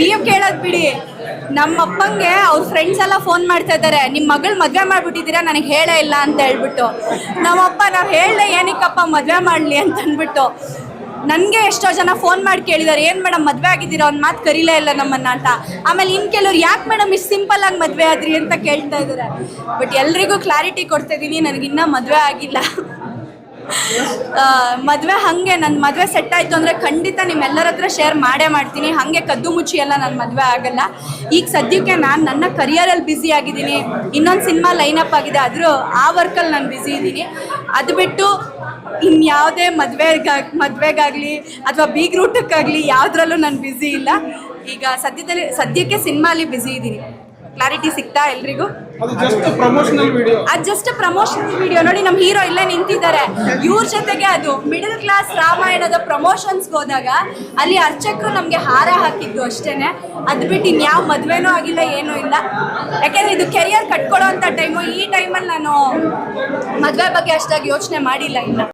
ನೀವು ಕೇಳೋದ್ ಬಿಡಿ. ನಮ್ಮ ಅಪ್ಪಂಗೆ ಅವ್ರ ಫ್ರೆಂಡ್ಸ್ ಎಲ್ಲ ಫೋನ್ ಮಾಡ್ತಾ ಇದ್ದಾರೆ. ನಿಮ್ಮ ಮಗಳು ಮದ್ವೆ ಮಾಡ್ಬಿಟ್ಟಿದ್ದೀರಾ? ನನಗೆ ಹೇಳೇ ಇಲ್ಲ ಅಂತ ಹೇಳ್ಬಿಟ್ಟು. ನಮ್ಮಪ್ಪ ನಾವು ಹೇಳಲೆ ಏನಕ್ಕಪ್ಪ, ಮದ್ವೆ ಮಾಡ್ಲಿ ಅಂತ ಅನ್ಬಿಟ್ಟು ನನಗೆ ಎಷ್ಟೋ ಜನ ಫೋನ್ ಮಾಡಿ ಕೇಳಿದ್ದಾರೆ. ಏನು ಮೇಡಮ್, ಮದುವೆ ಆಗಿದ್ದೀರಾ? ಒಂದು ಮಾತು ಕರೀಲೇ ಇಲ್ಲ ನಮ್ಮನ್ನ ಅಂತ. ಆಮೇಲೆ ಇನ್ನು ಕೆಲವ್ರು, ಯಾಕೆ ಮೇಡಮ್ ಇಷ್ಟು ಸಿಂಪಲ್ ಆಗಿ ಮದುವೆ ಆದ್ರಿ? ಅಂತ ಕೇಳ್ತಾ ಇದ್ದಾರೆ. ಬಟ್ ಎಲ್ರಿಗೂ ಕ್ಲಾರಿಟಿ ಕೊಡ್ತಾ ಇದ್ದೀನಿ. ನನಗಿನ್ನೂ ಮದುವೆ ಆಗಿಲ್ಲ. ಮದುವೆ ಹಾಗೆ ನನ್ನ ಮದುವೆ ಸೆಟ್ ಆಯಿತು ಅಂದರೆ ಖಂಡಿತ ನಿಮ್ಮೆಲ್ಲರ ಹತ್ರ ಶೇರ್ ಮಾಡೇ ಮಾಡ್ತೀನಿ. ಹಾಗೆ ಕದ್ದು ಮುಚ್ಚಿ ಎಲ್ಲ ನನ್ನ ಮದುವೆ ಆಗಲ್ಲ. ಈಗ ಸದ್ಯಕ್ಕೆ ನಾನು ನನ್ನ ಕರಿಯರಲ್ಲಿ ಬ್ಯುಸಿ ಆಗಿದ್ದೀನಿ. ಇನ್ನೊಂದು ಸಿನಿಮಾ ಅಪ್ ಆಗಿದೆ. ಆದರೂ ಆ ವರ್ಕಲ್ಲಿ ನಾನು ಬ್ಯುಸಿ ಇದ್ದೀನಿ. ಅದು ಬಿಟ್ಟು ಇನ್ಯಾವುದೇ ಮದುವೆಗಾಗಿ ಮದುವೆಗಾಗಲಿ ಅಥವಾ ಬೀಗ್ ರೂಟಕ್ಕಾಗಲಿ ಯಾವುದ್ರಲ್ಲೂ ನಾನು ಬ್ಯುಸಿ ಇಲ್ಲ. ಈಗ ಸದ್ಯದಲ್ಲಿ, ಸದ್ಯಕ್ಕೆ ಸಿನಿಮಾಲಿ ಬ್ಯುಸಿ ಇದ್ದೀನಿ. ಕ್ಲಾರಿಟಿ ಸಿಗ್ತಾ ಎಲ್ರಿಗೂ? ಅದು ಜಸ್ಟ್ ಪ್ರಮೋಷನಲ್ ವಿಡಿಯೋ ಅದು ಜಸ್ಟ್ ಪ್ರಮೋಷನಲ್ ವಿಡಿಯೋ ನೋಡಿ ನಮ್ಮ ಹೀರೋ ಇಲ್ಲೇ ನಿಂತಿದ್ದಾರೆ. ಇವ್ರ ಜೊತೆಗೆ ಅದು ಮಿಡಲ್ ಕ್ಲಾಸ್ ರಾಮಾಯಣದ ಪ್ರಮೋಷನ್ಸ್ ಹೋದಾಗ ಅಲ್ಲಿ ಅರ್ಚಕರು ನಮಗೆ ಹಾರ ಹಾಕಿದ್ದು ಅಷ್ಟೇನೆ. ಅದ್ ಬಿಟ್ಟು ಇನ್ಯಾವ ಮದ್ವೆನೂ ಆಗಿಲ್ಲ ಏನೂ ಇಲ್ಲ. ಯಾಕೆಂದ್ರೆ ಇದು ಕೆರಿಯರ್ ಕಟ್ಕೊಳ್ಳೋ ಅಂತ ಟೈಮು ಈ ಟೈಮಲ್ಲಿ ನಾನು ಮದುವೆ ಬಗ್ಗೆ ಅಷ್ಟಾಗಿ ಯೋಚನೆ ಮಾಡಿಲ್ಲ ಇನ್ನು.